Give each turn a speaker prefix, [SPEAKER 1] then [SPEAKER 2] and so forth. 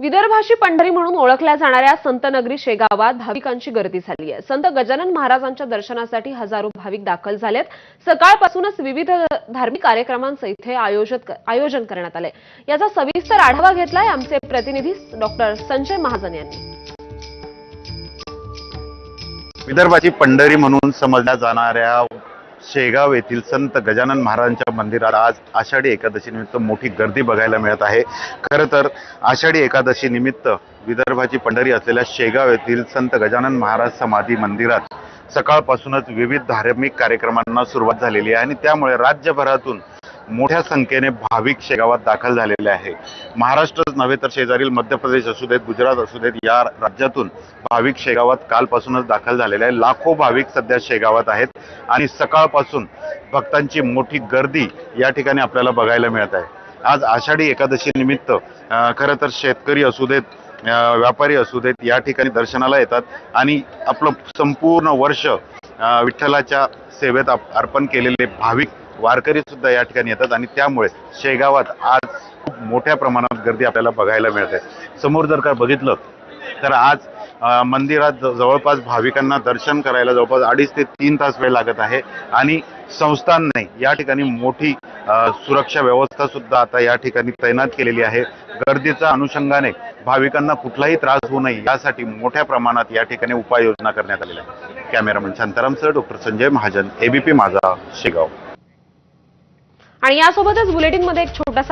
[SPEAKER 1] विदर्भाची पंढरी म्हणून ओळखल्या जाणाऱ्या संतनगरी शेगावात भाविकांची गर्दी झाली आहे. संत गजानन महाराजांच्या दर्शनासाठी हजारो भाविक दाखल झालेत. सकाळपासूनच विविध धार्मिक कार्यक्रमांचं इथे आयोजित आयोजन करण्यात आलंय. याचा सविस्तर आढावा घेतलाय आमचे प्रतिनिधी डॉक्टर संजय महाजन यांनी.
[SPEAKER 2] विदर्भाची पंढरी म्हणून समजल्या जाणाऱ्या शेगाव येथील संत गजानन महाराजांच्या मंदिरात आज आषाढी एकादशीनिमित्त मोठी गर्दी बघायला मिळत आहे. खरं तर आषाढी एकादशी निमित्त विदर्भाची पंढरी असलेल्या शेगाव येथील संत गजानन महाराज समाधी मंदिरात सकाळपासूनच विविध धार्मिक कार्यक्रमांना सुरुवात झालेली आहे आणि त्यामुळे राज्यभरातून मोठ्या संख्येने भाविक शेगावात दाखल झालेले आहे. महाराष्ट्रच नव्हे तर शेजारील मध्य प्रदेश असू देत गुजरात असू देत या राज्यातून भाविक शेगावात कालपासूनच दाखल झालेले आहे. लाखो भाविक सध्या शेगावात आहेत आणि सकाळपासून भक्तांची मोठी गर्दी या ठिकाणी आपल्याला बघायला मिळत आहे. आज आषाढी एकादशी निमित्त खरं तर शेतकरी असू देत व्यापारी असू देत या ठिकाणी दर्शनाला येतात आणि आपलं संपूर्ण वर्ष विठ्ठलाच्या सेवेत अर्पण केलेले भाविक वारकरी सुद्धा या ठिकाणी येतात आणि त्यामुळे शेगावात आज खूप मोठ्या प्रमाणात गर्दी आपल्याला बघायला मिळते. समोर जर का बघितलं तर आज मंदिरात ज- जवळपास भाविकांना दर्शन करायला जवळपास अडीच ते तीन तास वेळ लागत आहे आणि संस्थांनी या ठिकाणी मोठी सुरक्षा व्यवस्था सुद्धा आता या ठिकाणी तैनात केलेली आहे. गर्दीच्या अनुषंगाने भाविकांना कुठलाही त्रास होऊ नये यासाठी मोठ्या प्रमाणात या ठिकाणी उपाययोजना करण्यात आलेल्या आहेत. कॅमेरामन शांतारामसह डॉक्टर संजय महाजन एबीपी माझा शेगाव.
[SPEAKER 1] आणि यासोबतच बुलेटिनमध्ये एक छोटासा